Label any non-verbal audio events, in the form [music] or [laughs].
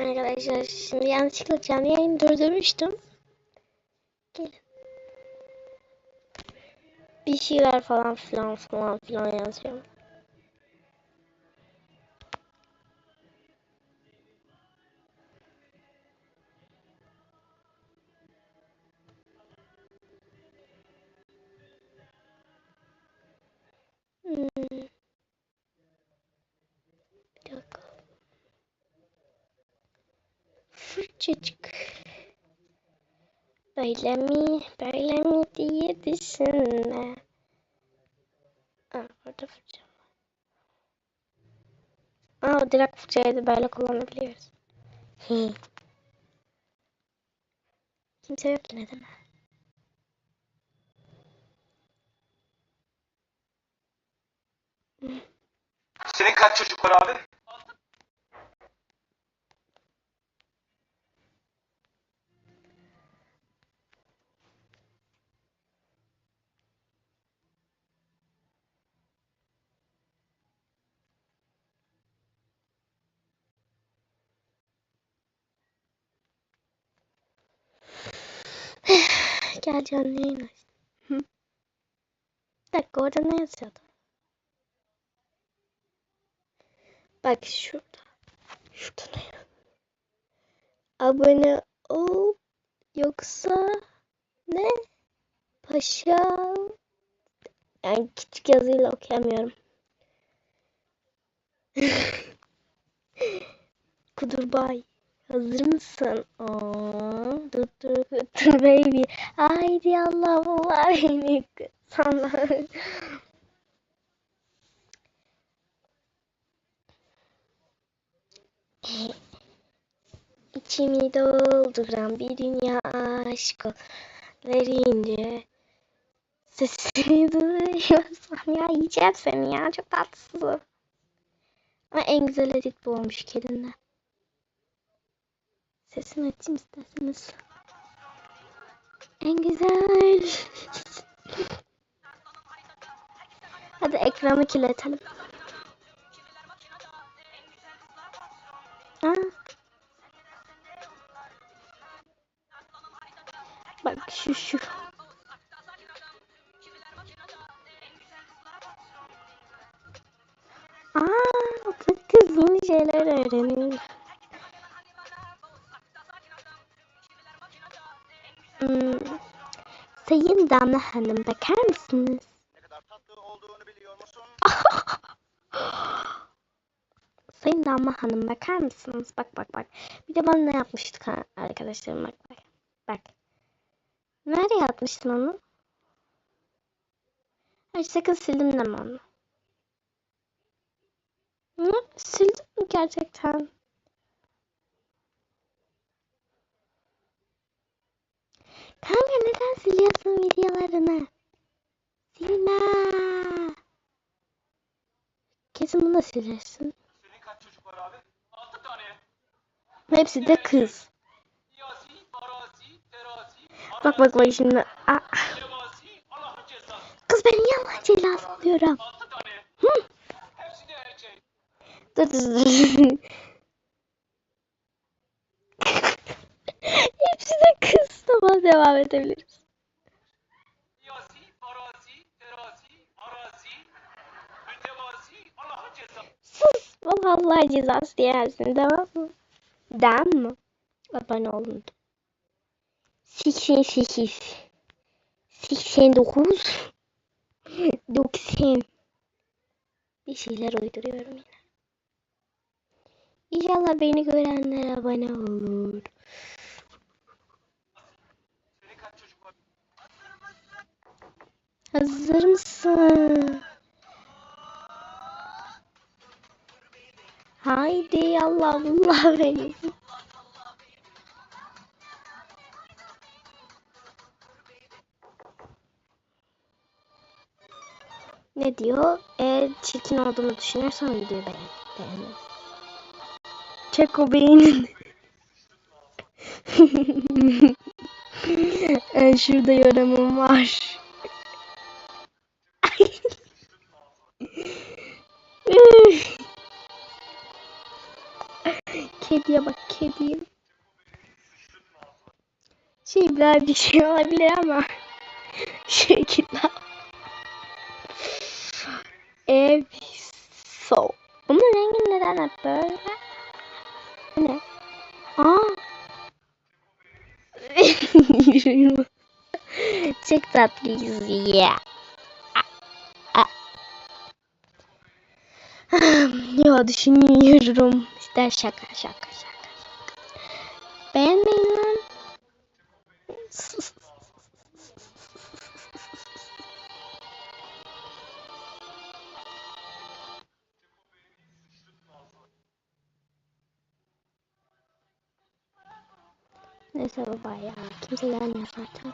Arkadaşlar şimdi yanlışlıkla canlı yayını durdurmuştum. Gelin. Bir şeyler falan filan falan filan yazıyorum. Hmm. Bir dakika. Fırçacık. Böyle mi, böyle mi diye düşünme. Aa, orada fırça var. Aa, direkt fırçayı da böyle kullanabiliyoruz. Hı. Kimse yok yine değil mi? Senin kaç çocuk var abi? Gel canlı yayın aç. Hı. Bir dakika orada ne yazıyordu? Bak şurada. Şurada ne yazıyor? Abone ol yoksa ne? Paşa. Yani küçük yazıyla okuyamıyorum. [laughs] Kudurbay. Hazır mısın? Aa, dur dur dur baby. Haydi Allah Allah beni sana. İçimi dolduran bir dünya aşk verince sesini duyuyorsam ya yiyeceğim seni ya çok tatlısın. Ama en güzel edit bu olmuş kedinde. Sesini açayım isterseniz. En güzel. [laughs] Hadi ekranı kirletelim. Aa. Bak şu şu. Aa, kız yeni şeyler öğreniyor. Hmm. Sayın Damla Hanım bakar mısınız? Ne kadar tatlı olduğunu biliyor musun? [laughs] Sayın Damla Hanım bakar mısınız? Bak bak bak. Bir de bana ne yapmıştık arkadaşlarım bak bak. Bak. Nereye atmıştın onu? Ay sakın sildim deme onu. Hı? Sildin mi gerçekten? Kanka neden siliyorsun videolarını? Silme. Kesin bunu da silersin. Senin kaç çocuk var abi? Altı tane. Hepsi de kız. Bak bak bak şimdi. Aa, kız ben niye Allah? Altı tane. Hı? Hepsi de erkek. Dur dur dur. Hepsi de Tamam devam edebiliriz. Sus. Allah cezası diyersin tamam mı? Tamam mı? Abone olun. 88 89 90 Bir şeyler uyduruyorum yine. İnşallah beni görenler abone olur. Senin kaç çocuk var? Hazır mısın? Haydi Allah Allah beni. Ne diyor? Eğer çirkin olduğunu düşünürsen videoyu beğen. Beğenmez. Çek o beğenin. [laughs] Ee, Şurada yorumum var. Kediye bak kediye. Şey biraz bir şey olabilir ama. [laughs] Şekiller. Ev so. Bunun rengi neden hep böyle? Ne? Aa. [laughs] Çok tatlıyız ya. [sighs] ya düşünüyorum. İster şaka şaka şaka. Beğenmeyin lan. Neyse baba ya. Kimse gelmiyor zaten.